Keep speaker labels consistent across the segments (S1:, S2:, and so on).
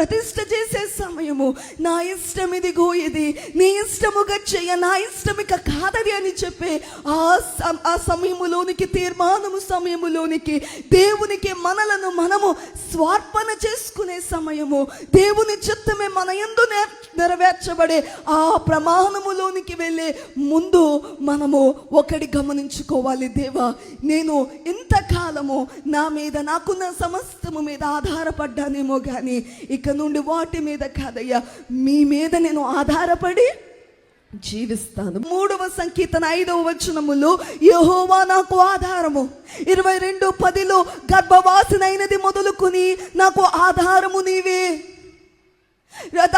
S1: ప్రతిష్ట చేసే సమయము నా ఇష్టం ఇదిగో ఇది నీ ఇష్టముగా చెయ్య నా ఇష్టం ఇక కాదది అని చెప్పే ఆ సం- ఆ సమయములోనికి తీర్మానము సమయములోనికి దేవునికి మనలను మనము స్వార్పణ చేసుకునే సమయము దేవుని చిత్తమే మన ఎందు నెరవేర్చబడే ఆ ప్రమాణములోనికి వెళ్ళే ముందు మనము ఒకటి గమనించుకోవాలి దేవా. నేను ఇంతకాలము నా మీద నాకున్న సమస్తము మీద ఆధారపడ్డానేమో కానీ ఇక నుండి వాటి మీద కాదయ్యా. మీ మీద నేను ఆధారపడి జీవిస్తాను. మూడవ సంకీర్తన ఐదవ వచనములో యహోవా నాకు ఆధారము. ఇరవై రెండు పదిలో గర్భవాసినైనది మొదలుకొని నాకు ఆధారము నీవే.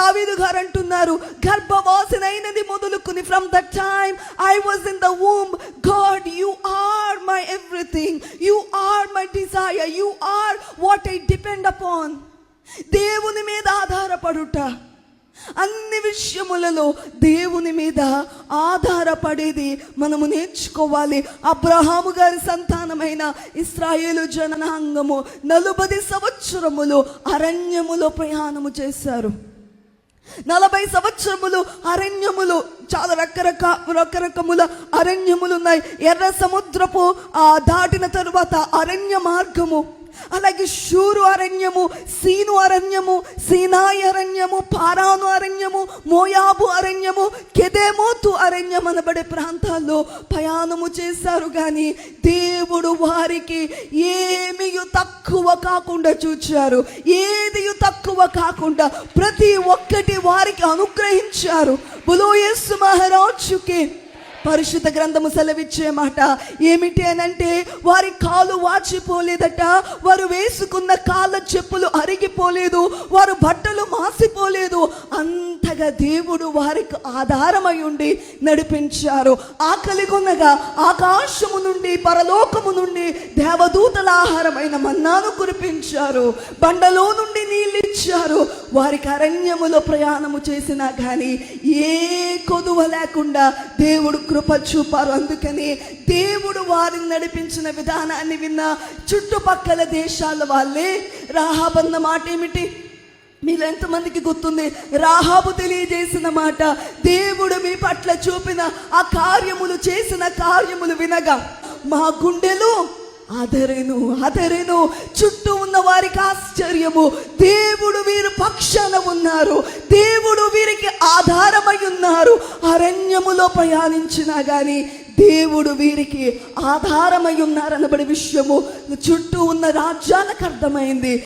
S1: దావీదు గారు అంటున్నారు గర్భవాసినైనది మొదలుకుని from the time I was in the womb God you are my everything you are my desire you are what I depend upon దేవుని మీద ఆధారపడుట. అన్ని విషయములలో దేవుని మీద ఆధారపడేది మనము నేర్చుకోవాలి. అబ్రహాము గారి సంతానమైన ఇస్రాయేలు జననాంగము నలుబది సంవత్సరములు అరణ్యములో ప్రయాణము చేశారు. నలభై సంవత్సరములు అరణ్యములు చాలా రకరక రకరకముల అరణ్యములు ఉన్నాయి ఎర్ర సముద్రపు ఆ దాటిన తరువాత అరణ్య మార్గము అలాగే షూరు అరణ్యము సీను అరణ్యము సీనాయి అరణ్యము పారాను అరణ్యము మోయాబు అరణ్యము కెదేమోతు అరణ్యం అనబడే ప్రాంతాల్లో ప్రయాణము చేశారు కానీ దేవుడు వారికి ఏమీ తప్ప కాకుండా చూచారు. ఏది తక్కువ కాకుండా ప్రతి ఒక్కటి వారికి అనుగ్రహించారు. బులోయస్సు మహారాజుకి పరిశుద్ధ గ్రంథము సెలవిచ్చే మాట ఏమిటి అనంటే వారి కాలు వాచిపోలేదట వారు వేసుకున్న కాళ్ళ చెప్పులు అరిగిపోలేదు వారు బట్టలు మాసిపోలేదు. అంతగా దేవుడు వారికి ఆధారమై ఉండి నడిపించారు. ఆకలి కొనగా ఆకాశము నుండి పరలోకము నుండి దేవదూతల ఆహారమైన మన్నాను కురిపించారు. బండలో నుండి నీళ్ళు ఇచ్చారు వారికి అరణ్యములో ప్రయాణము చేసినా కానీ ఏ కొదువ లేకుండా దేవుడు కృప చూపారు. అందుకని దేవుడు వారిని నడిపించిన విధానాన్ని విన్న చుట్టుపక్కల దేశాల వాళ్ళే రాహాబన్న మాట ఏమిటి? మీరు ఎంతమందికి గుర్తుంది? రాహాబు తెలియజేసిన మాట దేవుడు మీ పట్ల చూపిన ఆ కార్యములు చేసిన కార్యములు వినగా మా గుండెలు అదరెను అదరెను చుట్టూ ఉన్న వారికి ఆశ్చర్యము. దేవుడు వీరు పక్షాన ఉన్నారు. దేవుడు వీరికి ఆధారమై ఉన్నారు. అరణ్యములో ప్రయాణించినా గాని దేవుడు వీరికి ఆధారమై ఉన్నారనబడి విషయము చుట్టూ ఉన్న రాజ్యాలకు అర్థమైంది.